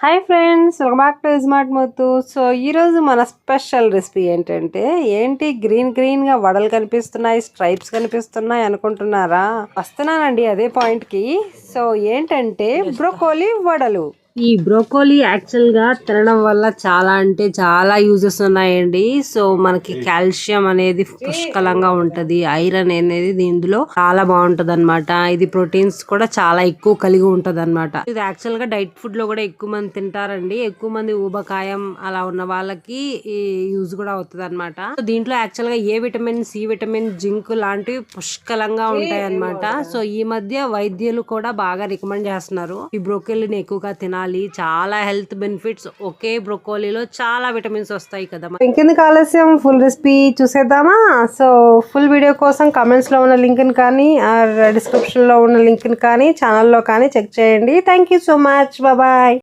Hi friends welcome back to smart మొత్తు so ఈ రోజు మన స్పెషల్ రెసిపీ ఏంటంటే ఏంటి గ్రీన్ గ్రీన్గా వడలు కనిపిస్తున్నాయి స్ట్రైప్స్ కనిపిస్తున్నాయి అనుకుంటున్నారా? వస్తున్నానండి అదే పాయింట్కి. సో ఏంటంటే బ్రోకోలీ వడలు. ఈ బ్రోకోలీ యాక్చువల్గా తినడం వల్ల చాలా అంటే చాలా యూజెస్ ఉన్నాయండి. సో మనకి కాల్షియం అనేది పుష్కలంగా ఉంటది. ఐరన్ అనేది దీనిలో చాలా బాగుంటది అనమాట ఇది ప్రోటీన్స్ కూడా చాలా ఎక్కువ కలిగి ఉంటది అనమాట ఇది యాక్చువల్గా డైట్ ఫుడ్లో కూడా ఎక్కువ మంది తింటారండి. ఎక్కువ మంది ఊబకాయం అలా ఉన్న వాళ్ళకి ఈ యూజ్ కూడా అవుతుంది అనమాట దీంట్లో యాక్చువల్గా A vitamin C vitamin zinc లాంటివి పుష్కలంగా ఉంటాయి అనమాట సో ఈ మధ్య వైద్యులు కూడా బాగా రికమెండ్ చేస్తున్నారు. ఈ బ్రోకోలీని ఎక్కువగా తినాలి చాలా హెల్త్ బెనిఫిట్స్ ఒకే బ్రొకోలీలో చాలా విటమిన్స్ వస్తాయి కదా ఇంకెందుకు ఆలస్యం? ఫుల్ రెసిపీ చూసేద్దామా? సో ఫుల్ వీడియో కోసం కమెంట్స్లో ఉన్న లింక్ కానీ డిస్క్రిప్షన్లో ఉన్న లింక్ కానీ ఛానల్లో కానీ చెక్ చేయండి. Thank you so much bye